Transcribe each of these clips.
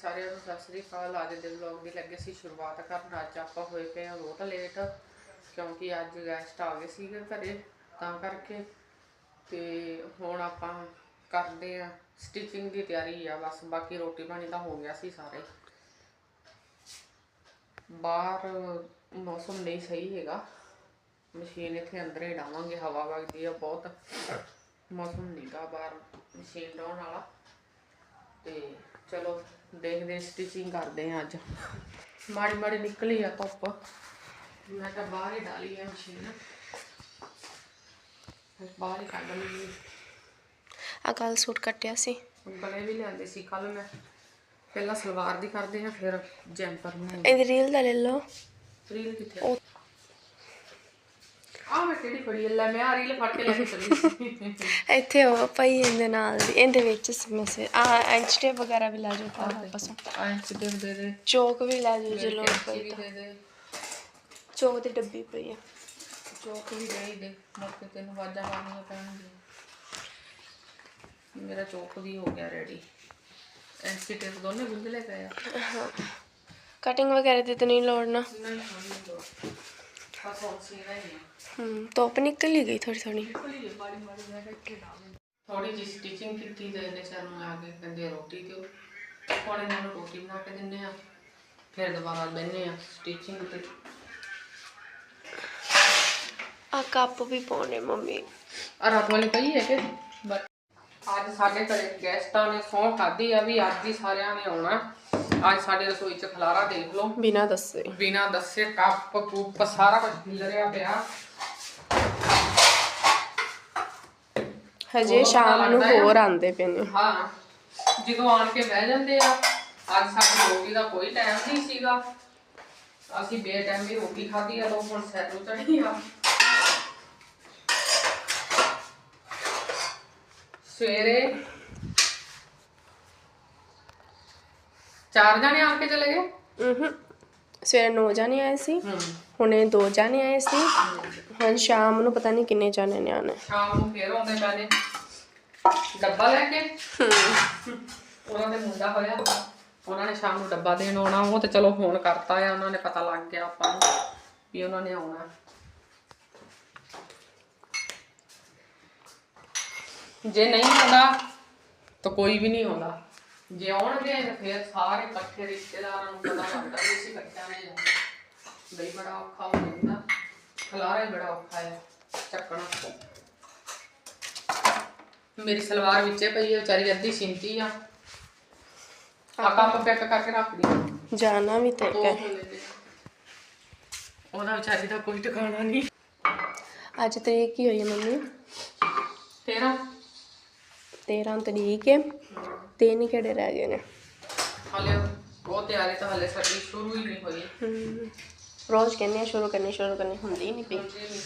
ਸਾਰਿਆਂ ਨੂੰ ਸਤਿ ਸ੍ਰੀ ਅਕਾਲ। ਅੱਜ ਦੇ ਵਲੌਗ ਦੀ ਲੱਗੇ ਸੀ ਸ਼ੁਰੂਆਤ ਕਰਨ। ਅੱਜ ਆਪਾਂ ਹੋਏ ਪਏ ਹਾਂ ਬਹੁਤ ਲੇਟ ਕਿਉਂਕਿ ਅੱਜ ਗੈਸਟ ਆ ਗਏ ਸੀਗੇ ਘਰੇ, ਤਾਂ ਕਰਕੇ। ਤੇ ਹੁਣ ਆਪਾਂ ਕਰਦੇ ਆ ਸਟਿਚਿੰਗ ਦੀ ਤਿਆਰੀ ਆ, ਬਸ ਬਾਕੀ ਰੋਟੀ ਪਾਣੀ ਤਾਂ ਹੋ ਗਿਆ ਸੀ ਸਾਰੇ। ਬਾਹਰ ਮੌਸਮ ਨਹੀਂ ਸਹੀ ਹੈਗਾ। ਮਸ਼ੀਨ ਇੱਥੇ ਅੰਦਰ ਹੀ ਡਾਵਾਂਗੇ, ਹਵਾ ਵਗਦੀ ਆ ਬਹੁਤ। ਮੌਸਮ ਨਹੀਂਗਾ ਬਾਹਰ ਮਸ਼ੀਨ ਡਾਉਣ ਵਾਲਾ। ਤੇ ਚਲੋ ਦੇਖਦੇ ਸਟਿਚਿੰਗ ਕਰਦੇ ਹਾਂ ਅੱਜ। ਮਾੜੀ ਮਾੜੀ ਨਿਕਲੀ ਆ ਧੁੱਪ। ਮੈਂ ਤਾਂ ਬਾਹਰ ਹੀ ਡਾਲੀ ਹੈ ਮਸ਼ੀਨ ਫਿਰ ਬਾਹਰ ਹੀ ਕੱਢ ਲਈ ਆ। ਕੱਲ ਸੂਟ ਕੱਟਿਆ ਸੀ। ਗਲੇ ਵੀ ਲਿਆਂਦੇ ਸੀ ਕੱਲ ਮੈਂ। ਪਹਿਲਾਂ ਸਲਵਾਰ ਦੀ ਕਰਦੇ ਹਾਂ ਫਿਰ ਜੈਂਪਰ ਨੂੰ। ਇਹਦੀ ਰੀਲ ਦਾ ਲੈ ਲਓ। ਰੀਲ ਕਿੱਥੇ ਆ ਮੈਂ ਕਿਹੜੀ ਫੜੀ ਆ? ਲੈ ਮੈਂ ਆ ਰੀਲ ਫੜ ਕੇ ਲੈ ਕੇ ਚੱਲੀ ਸੀ। ਇੱਥੇ ਉਹ ਪਈ ਇਹਦੇ ਨਾਲ ਦੀ ਇਹਦੇ ਵਿੱਚ ਸਮੇਸੇ ਆ ਐਂਚ ਟੇਪ ਵਗੈਰਾ ਵੀ ਲੈ ਜਾਓ ਤਾਂ ਵਾਪਸ। ਆਏ ਸਿੱਧੇ ਦੇ ਦੇ। ਚੋਕ ਵੀ ਲੈ ਜਾਓ ਜੇ ਲੋੜ ਪਈ ਤਾਂ। ਚੋਕ ਦੀ ਡੱਬੀ ਪਈ ਆ। ਚੋਕ ਵੀ ਹੀ ਦੇ। ਮੌਕੇ ਤੈਨੂੰ ਵਾਜਾਂ ਮਾਰਨੀਆਂ ਪੈਣਗੀਆਂ। ਮੇਰਾ ਚੋਕ ਵੀ ਹੋ ਗਿਆ ਰੈਡੀ ਟੇਪ ਦੋਨੇ ਗੁੰਝਲੇ ਪਏ ਆ। ਕਟਿੰਗ ਵਗੈਰਾ ਦੀ ਤਾਂ ਨਹੀਂ ਲੋੜ ਨਾ। ਨਹੀਂ ਨਹੀਂ ਹੂੰ ਧੁੱਪ ਨਿਕਲ ਹੀ ਗਈ ਥੋੜੀ ਥੋੜੀ ਥੋੜੀ ਜਿਹੀ ਸਟਿਚਿੰਗ ਕੀਤੀ ਤੇ ਇਹਨੇ ਚਰਨ ਲਾ ਕੇ ਕਹਿੰਦੇ ਰੋਟੀ ਦਿਓ। ਹੁਣ ਇਹਨਾਂ ਨੂੰ ਰੋਟੀ ਬਣਾ ਕੇ ਦਿੰਨੇ ਆ ਫਿਰ ਦੁਬਾਰਾ ਬਹਿਨੇ ਆ ਸਟਿਚਿੰਗ ਤੇ। ਆ ਕੱਪ ਵੀ ਪਾਉਣੇ ਮੰਮੀ। ਆ ਰਾਤ ਵਾਲੀ ਪਈ ਹੈ ਕਿ? ਅੱਜ ਸਾਡੇ ਘਰੇ ਗੈਸਟਾਂ ਨੇ ਸੌਂ ਖਾਦੀ ਆ ਵੀ ਅੱਜ ਹੀ ਸਾਰਿਆਂ ਨੇ ਆਉਣਾ। ਅੱਜ ਸਾਡੇ ਰਸੋਈ 'ਚ ਖਲਾਰਾ ਦੇਖ ਲਓ। ਬਿਨਾ ਦੱਸੇ। ਬਿਨਾ ਦੱਸੇ ਕੱਪ ਕੁੱਪ ਸਾਰਾ ਕੁਝ ਖਿਲਰਿਆ ਪਿਆ। ਹਜੇ ਸ਼ਾਮ ਨੂੰ ਹੋਰ ਆਉਂਦੇ ਪਏ ਨੇ। ਹਾਂ ਜਦੋਂ ਆਣ ਕੇ ਬਹਿ ਜਾਂਦੇ ਆ ਅੱਜ ਸਾਡੀ ਰੋਟੀ ਦਾ ਕੋਈ ਟਾਈਮ ਨਹੀਂ ਸੀਗਾ। ਅਸੀਂ ਬੇ ਟਾਈਮ ਹੀ ਰੋਟੀ ਖਾਧੀ ਆ ਲੋ ਹੁਣ ਨੂੰ ਚੜੀ ਆ। ਸਵੇਰੇ ਚਾਰ ਜਣੇ ਆਣ ਕੇ ਚਲੇ ਗਏ? ਹੂੰ ਸਵੇਰੇ 9 ਜਾਣੇ ਆਏ ਸੀ। ਹੂੰ ਹੁਣੇ 2 ਜਾਣੇ ਆਏ ਸੀ। ਹੁਣ ਸ਼ਾਮ ਨੂੰ ਪਤਾ ਨਹੀਂ ਕਿੰਨੇ ਜਾਣੇ ਨੇ ਆਣੇ ਸ਼ਾਮ ਨੂੰ ਫੇਰ ਆਉਂਦੇ ਪੈਣੇ। ਡੱਬਾ ਲੈ ਕੇ? ਉਹਨਾਂ ਦੇ ਮੁੰਡਾ ਹੋਇਆ। ਉਹਨਾਂ ਨੇ ਸ਼ਾਮ ਨੂੰ ਡੱਬਾ ਦੇਣ ਆਉਣਾ। ਉਹ ਤੇ ਚਲੋ ਫੋਨ ਕਰਤਾ ਆ। ਉਹਨਾਂ ਨੇ ਪਤਾ ਲੱਗ ਗਿਆ ਆਪਾਂ ਨੂੰ ਵੀ ਉਹਨਾਂ ਨੇ ਆਉਣਾ। ਜੇ ਨਹੀਂ ਆਉਂਦਾ ਤਾਂ ਕੋਈ ਵੀ ਨਹੀਂ ਆਉਂਦਾ। ਜੇ ਆਉਣਗੇ ਤਾਂ ਫਿਰ ਸਾਰੇ ਇਕੱਠੇ ਰਿਸ਼ਤੇਦਾਰਾਂ ਨੂੰ ਪਤਾ ਲੱਗਦਾ ਵੀ ਅਸੀਂ ਇਕੱਠਿਆਂ ਨੇ ਜਾਣਾ। ਬਈ ਬੜਾ ਔਖਾ ਹੋ ਜਾਂਦਾ। ਖਲਾਰਾ ਹੀ ਬੜਾ ਔਖਾ ਹੈ ਚੱਕਣਾ। ਮੇਰੀ ਸਲਵਾਰ ਵਿੱਚੇ ਪਈ ਹੈ ਵਿਚਾਰੀ ਅੱਧੀ ਸਿੰਤੀ ਆ। ਆ ਕੱਪ ਪੈਕ ਕਰਕੇ ਰੱਖ ਦੀ ਜਾਣਾ ਵੀ ਤੇ ਹੈ। ਉਹਦਾ ਵਿਚਾਰੀ ਦਾ ਕੋਈ ਟਿਕਾਣਾ ਨਹੀਂ। ਅੱਜ ਤਰੀਕ ਕੀ ਹੋਈ ਹੈ ਮੰਮੀ? ਤੇਰਾ। 13 ਤਰੀਕ ਹੈ ਤਿੰਨ ਕਿਹੜੇ ਰਹਿ ਗਏ ਨੇ। ਹਾਲੇ ਬਹੁਤ ਤਿਆਰੀ ਤਾਂ ਹਾਲੇ ਸਾਡੀ ਸ਼ੁਰੂ ਹੀ ਨਹੀਂ ਹੋਈ। ਹਮ, ਰੋਜ਼ ਕਹਿੰਦੇ ਆ ਸ਼ੁਰੂ ਕਰਨੀ ਸ਼ੁਰੂ ਕਰਨੀ ਹੁੰਦੀ ਨਹੀਂ ਪਈ। ਹੁੰਦੀ ਨਹੀਂ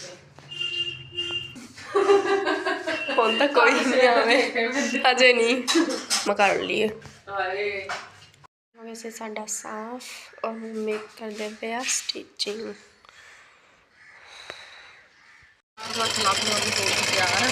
ਹੁਣ ਤੱਕ ਕੋਈ ਨਹੀਂ ਆਵੇ। ਅਜੇ ਨਹੀਂ। ਮੈਂ ਕਰ ਲਈਏ। ਹਾਏ। ਵੈਸੇ ਸਾਡਾ ਸਾਫ਼ ਔਰ ਮੇਕ ਕਰਦੇ ਪਿਆ ਸਟਿਚਿੰਗ ਆਪਣਾ ਖਲਾਫ ਨੂੰ ਵੀ ਹੋ ਗਈ ਤਿਆਰ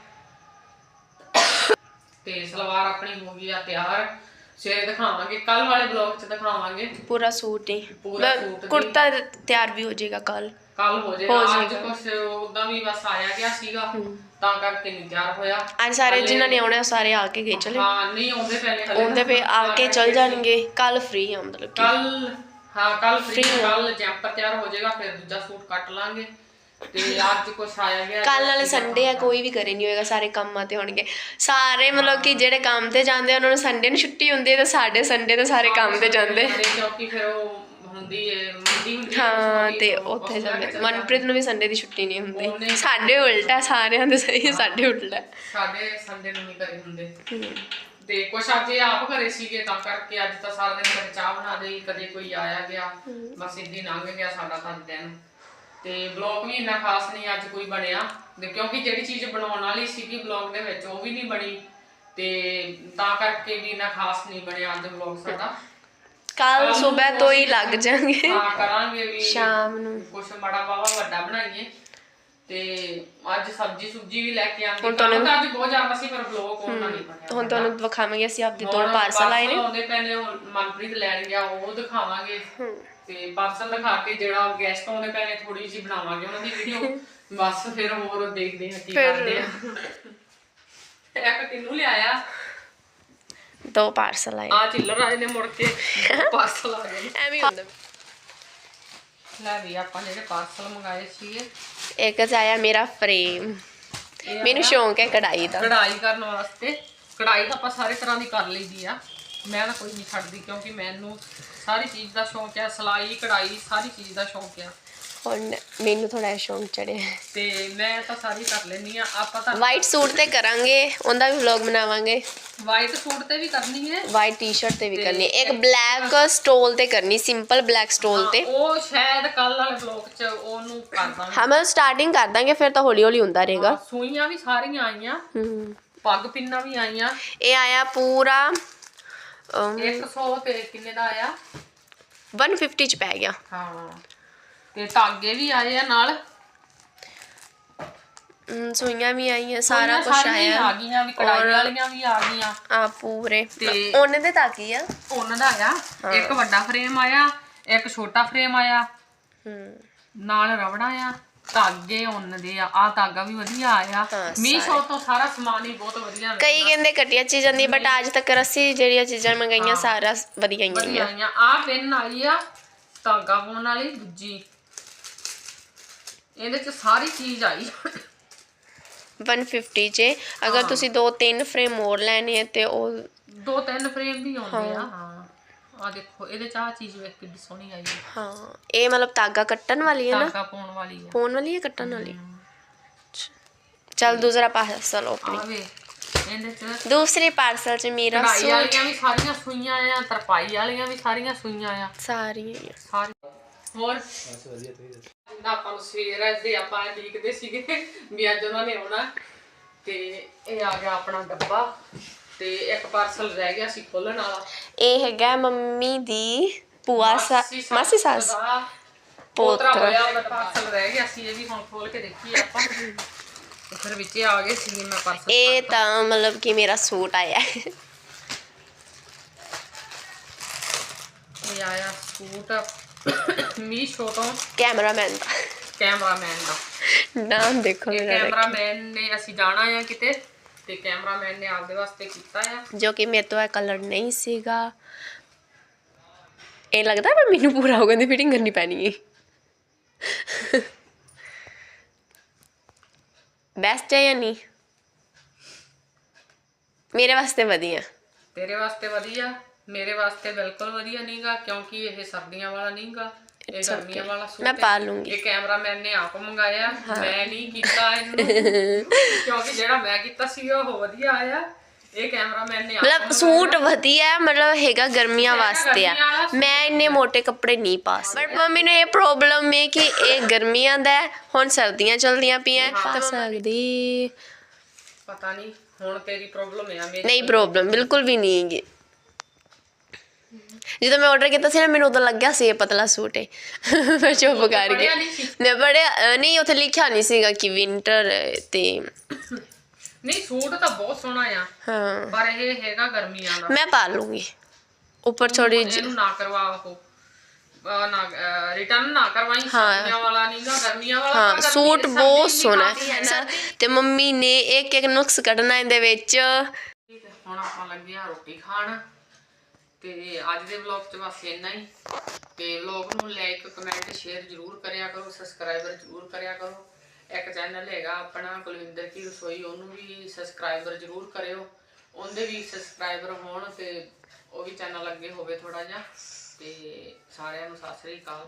ਤੇ ਸਲਵਾਰ ਆਪਣੀ ਹੋ ਗਈ ਆ ਤਿਆਰ। ਸਵੇਰੇ ਦਿਖਾਵਾਂਗੇ ਕੱਲ ਵਾਲੇ ਬਲੌਗ 'ਚ ਦਿਖਾਵਾਂਗੇ। ਪੂਰਾ ਸੂਟ ਹੀ ਪੂਰਾ ਕੁੜਤਾ ਤਿਆਰ ਵੀ ਹੋ ਜਾਏਗਾ ਕੱਲ ਕੱਲ ਹੋ ਜਾਏਗਾ। ਵੀ ਬਸ ਆਇਆ ਗਿਆ ਸੀਗਾ। ਤਾਂ ਕਰਕੇ ਨਹੀਂ ਤਿਆਰ ਹੋਇਆ। ਅੱਜ ਸਾਰੇ ਜਿਨ੍ਹਾਂ ਨੇ ਆਉਣਾ ਸਾਰੇ ਆ ਕੇ ਗਏ ਚਲੇ। ਹਾਂ ਨਹੀਂ ਆਉਂਦੇ ਪੈਣੇ ਉਹਦੇ ਪੇ ਆ ਕੇ ਚਲ ਜਾਣਗੇ। ਕੱਲ ਫ੍ਰੀ ਆ ਮਤਲਬ ਕੱਲ ਹਾਂ ਕੱਲ ਫ੍ਰੀ Free ਕੱਲ ਜੈਂਪਰ ਤਿਆਰ ਹੋ ਜਾਏਗਾ ਫਿਰ ਦੂਜਾ ਸੂਟ ਕੱਟ ਲਾਂਗੇ। ਤੇ ਅੱਜ ਕੁਛ ਆਇਆ ਗਿਆ ਕੱਲ ਵਾਲੇ ਸੰਡੇ ਆ ਕੋਈ ਵੀ ਘਰੇ ਨਹੀਂ ਹੋਏਗਾ ਸਾਰੇ ਕੰਮਾਂ ਤੇ ਹੋਣਗੇ। ਸਾਰੇ ਮਤਲਬ ਕਿ ਜਿਹੜੇ ਕੰਮ ਤੇ ਜਾਂਦੇ ਆ, ਉਹਨਾਂ ਨੂੰ ਸੰਡੇ ਨੂੰ ਛੁੱਟੀ ਹੁੰਦੀ ਹੈ ਤੇ ਸਾਡੇ ਸੰਡੇ ਤੇ ਸਾਰੇ ਕੰਮ ਤੇ ਜਾਂਦੇ। ਕਿਉਂਕਿ ਫਿਰ ਉਹ ਹੁੰਦੀ ਹੈ ਮੰਦੀ ਹੁੰਦੀ ਹੈ ਹਾਂ ਤੇ ਉੱਥੇ ਜਾਂਦੇ। ਮਨਪ੍ਰੀਤ ਨੂੰ ਵੀ ਸੰਡੇ ਦੀ ਛੁੱਟੀ ਨਹੀਂ ਹੁੰਦੀ। ਸਾਡੇ ਉਲਟਾ ਸਾਰਿਆਂ ਦੇ ਸਹੀ ਹੈ, ਸਾਡੇ ਉਲਟਾ। ਸਾਡੇ ਸੰਡੇ ਨੂੰ ਨਹੀਂ ਕਰੇ ਹੁੰਦੇ। ਤੇ ਕੁਛ ਅੱਜ ਇਹ ਆਪ ਘਰੇ ਸੀਗੇ ਤਾਂ ਕਰਕੇ ਅੱਜ ਤਾਂ ਸਾਰਾ ਦਿਨ ਕਦੇ ਚਾਹ ਬਣਾ ਦੇਈ ਕਦੇ ਕੋਈ ਆਇਆ ਗਿਆ। ਬਸ ਹੀ ਲੰਘ ਗਿਆ ਸਾਡਾ ਤਾਂ ਦਿਨ। ਤੇ ਬਲੌਗ ਵੀ ਇੰਨਾ ਖਾਸ ਨਹੀਂ ਅੱਜ ਕੋਈ ਬਣਿਆ। ਤੇ ਕਿਉਂਕਿ ਜਿਹੜੀ ਚੀਜ਼ ਬਣਾਉਣ ਵਾਲੀ ਸੀਗੀ ਬਲੌਗ ਦੇ ਵਿੱਚ ਉਹ ਵੀ ਨਹੀਂ ਬਣੀ। ਤੇ ਤਾਂ ਕਰਕੇ ਵੀ ਇੰਨਾ ਖਾਸ ਨਹੀਂ ਬਣਿਆ ਅੱਜ ਬਲੌਗ ਸਾਡਾ। ਕੱਲ ਸਵੇਰ ਤੋਂ ਹੀ ਲੱਗ ਜਾਾਂਗੇ ਹਾਂ ਕਰਾਂਗੇ ਵੀ ਸ਼ਾਮ ਨੂੰ। ਕੁਛ ਮੜਾ ਬਾਵਾ ਵੱਡਾ ਬਣਾਈਏ। ਤੇ ਅੱਜ ਸਬਜੀ ਸੁਬਜੀ ਵੀ ਲੈ ਕੇ ਆਂਗੇ ਹੁਣ ਕੰਮ ਤਾਂ ਅੱਜ ਬਹੁਤ ਜ਼ਿਆਦਾ ਸੀ ਪਰ ਬਲੌਗ ਉਹਨਾਂ ਨਹੀਂ ਬਣਿਆ ਹੁਣ ਤੁਹਾਨੂੰ ਵਿਖਾਵਾਂਗੇ ਅਸੀਂ ਆਪਦੇ ਦੋ ਪਾਰਸਲ ਆਏ ਨੇ। ਪਏ ਨੇ ਹੁਣ ਮਨਪ੍ਰੀਤ ਲੈਣ ਗਿਆ ਉਹ ਦਿਖਾਵਾਂਗੇ। ਤੇ ਪਾਰਸਲ ਦਿਖਾ ਕੇ ਜਿਹੜਾ ਗੈਸਟ ਆਉਂਦੇ ਨੇ ਥੋੜੀ ਜਿਹੀ ਬਣਾਵਾਂਗੇ ਉਹਨਾਂ ਦੀ ਵੀਡੀਓ ਬਸ ਫਿਰ ਹੋਰ ਦੇਖਦੇ ਹਾਂ ਕੀ ਕਰਦੇ ਆ। ਇੱਕ ਕਿੰਨੂ ਲਿਆਇਆ। ਦੋ ਪਾਰਸਲ ਆਏ। ਆ ਚਿੱਲਰ ਰਾਜ ਨੇ ਮੁੜ ਕੇ ਪਾਰਸਲ ਆ ਗਏ ਐਵੇਂ ਹੁੰਦਾ। ਲੈ ਵੀ ਆਪਾਂ ਜਿਹੜੇ ਪਾਰਸਲ ਮੰਗਾਏ ਸੀਗੇ। ਇੱਕ ਚ ਆਇਆ ਮੇਰਾ ਫਰੇਮ। ਇਹ ਮੈਨੂੰ ਸ਼ੌਂਕ ਹੈ ਕਢਾਈ ਦਾ। ਕਢਾਈ ਕਰਨ ਵਾਸਤੇ। ਕਢਾਈ ਤਾਂ ਆਪਾਂ ਸਾਰੇ ਤਰ੍ਹਾਂ ਦੀ ਕਰ ਲਈਦੀ ਆ। ਮੈਂ ਤਾਂ ਕੋਈ ਨਹੀਂ ਛੱਡਦੀ ਕਿਉਂਕਿ ਮੈਨੂੰ ਸਾਰੀ ਚੀਜ਼ ਦਾ ਸ਼ੌਂਕ ਆ ਸਿਲਾਈ ਕਢਾਈ ਸਾਰੀ ਚੀਜ਼ ਦਾ ਸ਼ੌਂਕ ਆ। ਹੁਣ ਮੈਨੂੰ ਥੋੜਾ ਸ਼ੌਂਕ ਚੜਿਆ ਤੇ ਮੈਂ ਤਾਂ ਸਾਰੀ ਕਰ ਲੈਣੀ ਆ ਆਪਾਂ ਤਾਂ ਵਾਈਟ ਸੂਟ ਤੇ ਕਰਾਂਗੇ ਉਹਦਾ ਵੀ ਵਲੌਗ ਬਣਾਵਾਂਗੇ। ਵਾਈਟ ਸੂਟ ਤੇ ਵੀ ਕਰਨੀ ਹੈ। ਵਾਈਟ ਟੀ-ਸ਼ਰਟ ਤੇ ਵੀ ਕਰਨੀ ਹੈ। ਇੱਕ ਬਲੈਕ ਸਟੋਲ ਤੇ ਕਰਨੀ ਸਿੰਪਲ ਬਲੈਕ ਸਟੋਲ ਤੇ। ਉਹ ਸ਼ਾਇਦ ਕੱਲ ਵਾਲੇ ਬਲੌਗ 'ਚ ਉਹਨੂੰ ਕਰ ਦਾਂਗੇ। ਹਾਂ ਮੈਂ ਸਟਾਰਟਿੰਗ ਕਰ ਦਾਂਗੇ ਫਿਰ ਤਾਂ ਹੌਲੀ ਹੌਲੀ ਹੁੰਦਾ ਰਹੇਗਾ। ਸੂਈਆਂ ਵੀ ਸਾਰੀਆਂ ਆਈਆਂ। ਹਮ। ਪੱਗ ਪਿੰਨਾਂ ਵੀ ਆਈਆਂ। ਇਹ ਆਇਆ ਪੂਰਾ ਅਮ, 100 ਤੇ ਕਿੰਨੇ ਦਾ ਆਇਆ? 150 ਚ ਪੈ ਗਿਆ। ਹਾਂ। ਤੇ ਧਾਗੇ ਵੀ ਆਏ ਆ ਨਾਲ। ਸੂਈਆਂ ਵੀ ਆਈਆਂ ਸਾਰਾ ਕੁਝ ਹੀ ਆਇਆ। ਆ ਗਈਆਂ ਵੀ ਕਢਾਈ ਵਾਲੀਆਂ ਵੀ ਆ ਗਈਆਂ। ਆ ਪੂਰੇ। ਉਹਨੇ ਦੇ ਤਾਂ ਕੀ ਆ? ਉਹਨਾਂ ਦਾ ਆਇਆ ਇੱਕ ਵੱਡਾ ਫਰੇਮ ਆਇਆ ਇੱਕ ਛੋਟਾ ਫਰੇਮ ਆਇਆ। ਹਮ। ਨਾਲ ਰਬੜਾ ਆ ਧਾਗੇ ਉਹਨਾਂ ਦੇ ਆ। ਆ ਧਾਗਾ ਵੀ ਵਧੀਆ ਆਇਆ। ਹਾਂ, ਮੀਸ਼ੋ ਤੋਂ ਸਾਰਾ ਸਮਾਨ ਹੀ ਬਹੁਤ ਵਧੀਆ ਕਈ ਕਹਿੰਦੇ ਘਟੀਆ ਚੀਜ਼ ਆਂਦੀ ਬਟ ਅੱਜ ਤੱਕ ਅਸੀਂ ਜਿਹੜੀਆਂ ਚੀਜ਼ਾਂ ਮੰਗਾਈਆਂ ਸਾਰਾ ਵਧੀਆ ਹੀ ਆਈਆਂ। ਆ ਪੈਨ ਆਈ ਆ ਧਾਗਾ ਪਾਉਣ ਵਾਲੀ ਦੂਜੀ। ਇਹਦੇ ਚ ਸਾਰੀ ਚੀਜ਼ ਆਈ। 150 ਚ ਅਗਰ ਤੁਸੀਂ ਦੋ ਤਿੰਨ ਫਰੇਮ ਹੋਰ ਲੈਣੇ ਆ ਤੇ ਉਹ ਦੋ ਤਿੰਨ ਫਰੇਮ ਵੀ ਆਉਂਦੇ ਆ ਹਾਂ। ਆ ਦੇਖੋ ਇਹਦੇ ਚ ਆ ਚੀਜ਼ ਵੇਖ ਕਿੰਨੀ ਸੋਹਣੀ ਆਈ ਹੈ। ਹਾਂ ਇਹ ਮਤਲਬ ਤਾਗਾ ਕੱਟਣ ਵਾਲੀ ਹੈ ਨਾ? ਧਾਗਾ ਪਾਉਣ ਵਾਲੀ ਆ ਪਾਉਣ ਵਾਲੀ ਹੈ ਕੱਟਣ ਵਾਲੀ? ਚਲ ਦੂਸਰਾ ਪਾਰਸਲ ਓਪਨ ਆ ਵੇ ਇਹਦੇ ਚ ਦੂਸਰੇ ਪਾਰਸਲ ਚ ਮੇਰਾ ਕਢਾਈ ਸੂਟ। ਵਾਲੀਆਂ ਵੀ ਸਾਰੀਆਂ ਸੂਈਆਂ ਆ ਤਰਪਾਈ ਵਾਲੀਆਂ ਵੀ ਸਾਰੀਆਂ ਸੂਈਆਂ ਆ। ਸਾਰੀਆਂ ਹੀ ਆ। ਸਾਰੀ ਹੋਰ? ਨਾ ਆਪਾਂ ਨੂੰ ਸਵੇਰ ਦੇ ਆਪਾਂ ਦੇਖਦੇ ਸੀਗੇ ਵੀ ਅੱਜ ਉਹਨਾਂ ਨੇ ਆਉਣਾ। ਤੇ ਇਹ ਆ ਗਿਆ ਆਪਣਾ ਡੱਬਾ ਤੇ ਇੱਕ ਪਾਰਸਲ ਰਹਿ ਗਿਆ ਸੀ ਖੋਲਣ ਵਾਲਾ। ਇਹ ਹੈਗਾ ਮੰਮੀ ਦੀ ਭੂਆ ਸਾ ਮਾਸੀ ਸੱਸ ਦਾ ਪੋਤਰਾ। ਹੋਇਆ ਉਹਦਾ ਪਾਰਸਲ ਰਹਿ ਗਿਆ ਸੀ ਇਹ ਵੀ ਹੁਣ ਖੋਲ ਕੇ ਦੇਖੀਏ ਆਪਾਂ। ਤੇ ਫਿਰ ਵਿੱਚ ਇਹ ਆ ਗਏ ਸੀ ਮੈਂ ਪਾਰਸਲ ਇਹ ਤਾਂ ਮਤਲਬ ਕਿ ਮੇਰਾ ਸੂਟ ਆਇਆ। ਹੈ। ਇਹ ਆਇਆ ਸੂਟ ਮੀਸ਼ੋ ਤੋਂ ਕੈਮਰਾਮੈਨ ਦਾ ਕੈਮਰਾਮੈਨ ਦਾ ਨਾਮ ਦੇਖੋ ਇਹ ਮੇਰਾ ਕੈਮਰਾਮੈਨ ਨੇ ਅਸੀਂ ਜਾਣਾ ਆ ਕਿਤੇ ਤੇ ਕੈਮਰਾਮੈਨ ਨੇ ਆਪਦੇ ਵਾਸਤੇ ਕੀਤਾ ਆ ਜੋ ਕਿ ਮੇਰੇ ਤੋਂ ਇਹ ਕਲਰ ਨਹੀਂ ਸੀਗਾ ਇਹ ਲੱਗਦਾ ਪਰ ਮੈਨੂੰ ਪੂਰਾ ਹੋ ਗਿਆ ਫਿਟਿੰਗ ਕਰਨੀ ਪੈਣੀ ਹੈ ਬੈਸਟ ਹੈ ਜਾਂ ਨਹੀਂ ਮੇਰੇ ਵਾਸਤੇ ਵਧੀਆ ਤੇਰੇ ਵਾਸਤੇ ਵਧੀਆ ਮੇਰੇ ਵਾਸਤੇ ਬਿਲਕੁਲ ਵਧੀਆ ਨਹੀਂਗਾ ਕਿਉਂਕਿ ਇਹ ਸਰਦੀਆਂ ਵਾਲਾ ਨਹੀਂਗਾ ਇਹ ਗਰਮੀਆਂ. ਵਾਲਾ ਸੂਟ ਮੈਂ ਹੈ। ਪਾ ਲੂੰਗੀ। ਇਹ ਕੈਮਰਾਮੈਨ ਨੇ ਆਪ ਮੰਗਾਇਆ ਮੈਂ ਨਹੀਂ ਕੀਤਾ ਇਹਨੂੰ। ਕਿਉਂਕਿ ਜਿਹੜਾ ਮੈਂ ਕੀਤਾ ਸੀ ਉਹ ਵਧੀਆ ਆਇਆ। ਇਹ ਕੈਮਰਾਮੈਨ ਨੇ ਮਤਲਬ ਸੂਟ ਵਧੀਆ ਹੈ, ਮਤਲਬ ਹੈਗਾ ਗਰਮੀਆਂ ਵਾਸਤੇ ਆ। ਮੈਂ ਇੰਨੇ ਮੋٹے ਕੱਪੜੇ ਨਹੀਂ ਪਾ ਸਕਦੀ। ਬਟ ਮੰਮੀ ਨੂੰ ਇਹ ਪ੍ਰੋਬਲਮ ਹੈ ਕਿ ਇਹ ਗਰਮੀਆਂ ਦਾ ਹੈ ਹੁਣ ਸਰਦੀਆਂ ਚਲਦੀਆਂ ਪਈਆਂ। ਤਾਂ ਸਕਦੀ। ਪਤਾ ਨਹੀਂ ਹੁਣ ਤੇਰੀ ਪ੍ਰੋਬਲਮ ਆ ਮੇਰੀ ਨਹੀਂ ਪ੍ਰੋਬਲਮ ਬਿਲਕੁਲ ਵੀ ਨਹੀਂ ਹੈਗੀ। ਜਦੋਂ ਮੈਂ ਆਰਡਰ ਕੀਤਾ ਸੀ ਨਾ ਮੈਨੂੰ ਉਦੋਂ ਲੱਗਿਆ ਸੀ ਇਹ ਪਤਲਾ ਸੂਟ ਹੈ ਮੈਂ ਚੁੱਪ ਕਰ ਗਈ। ਨਹੀਂ। ਮੈਂ ਬੜੇ ਨਹੀਂ ਉੱਥੇ ਲਿਖਿਆ ਨਹੀਂ ਸੀਗਾ ਕਿ ਵਿੰਟਰ ਤੇ ਨਹੀਂ ਸੂਟ ਤਾਂ ਬਹੁਤ ਸੋਹਣਾ ਆ। ਹਾਂ। ਪਰ ਇਹ ਹੈਗਾ ਗਰਮੀਆਂ ਦਾ। ਮੈਂ ਪਾ ਲੂੰਗੀ। ਉੱਪਰ ਥੋੜੀ ਇਹਨੂੰ ਨਾ ਕਰਵਾ ਉਹ। ਨਾ ਰਿਟਰਨ ਨਾ ਕਰਵਾਈ। ਸਰਦੀਆਂ ਵਾਲਾ ਨਹੀਂਗਾ ਗਰਮੀਆਂ ਵਾਲਾ ਹਾਂ ਸੂਟ ਬਹੁਤ ਸੋਹਣਾ ਹੈ ਤੇ ਮੰਮੀ ਨੇ ਇੱਕ ਇੱਕ ਨੁਕਸ ਕੱਢਣਾ ਇਹਦੇ ਵਿੱਚ। ਹੁਣ ਆਪਾਂ ਲੱਗੇ ਆ ਰੋਟੀ ਖਾਣ। ਤੇ ਅੱਜ ਦੇ ਵਲੌਗ 'ਚ ਬਸ ਇੰਨਾ ਹੀ। ਤੇ ਵਲੌਗ ਨੂੰ ਲਾਈਕ ਕਮੈਂਟ ਸ਼ੇਅਰ ਜ਼ਰੂਰ ਕਰਿਆ ਕਰੋ ਸਬਸਕ੍ਰਾਈਬਰ ਜ਼ਰੂਰ ਕਰਿਆ ਕਰੋ। ਇੱਕ ਚੈਨਲ ਹੈਗਾ ਆਪਣਾ ਕੁਲਵਿੰਦਰ ਕੀ ਰਸੋਈ, ਉਹਨੂੰ ਵੀ ਸਬਸਕ੍ਰਾਈਬਰ ਜ਼ਰੂਰ ਕਰਿਓ। ਉਹਦੇ ਵੀ ਸਬਸਕ੍ਰਾਈਬਰ ਹੋਣ ਤੇ ਉਹ ਵੀ ਚੈਨਲ ਅੱਗੇ ਹੋਵੇ ਥੋੜਾ ਜਿਹਾ। ਤੇ ਸਾਰਿਆਂ ਨੂੰ ਸਤਿ ਸ੍ਰੀ ਅਕਾਲ।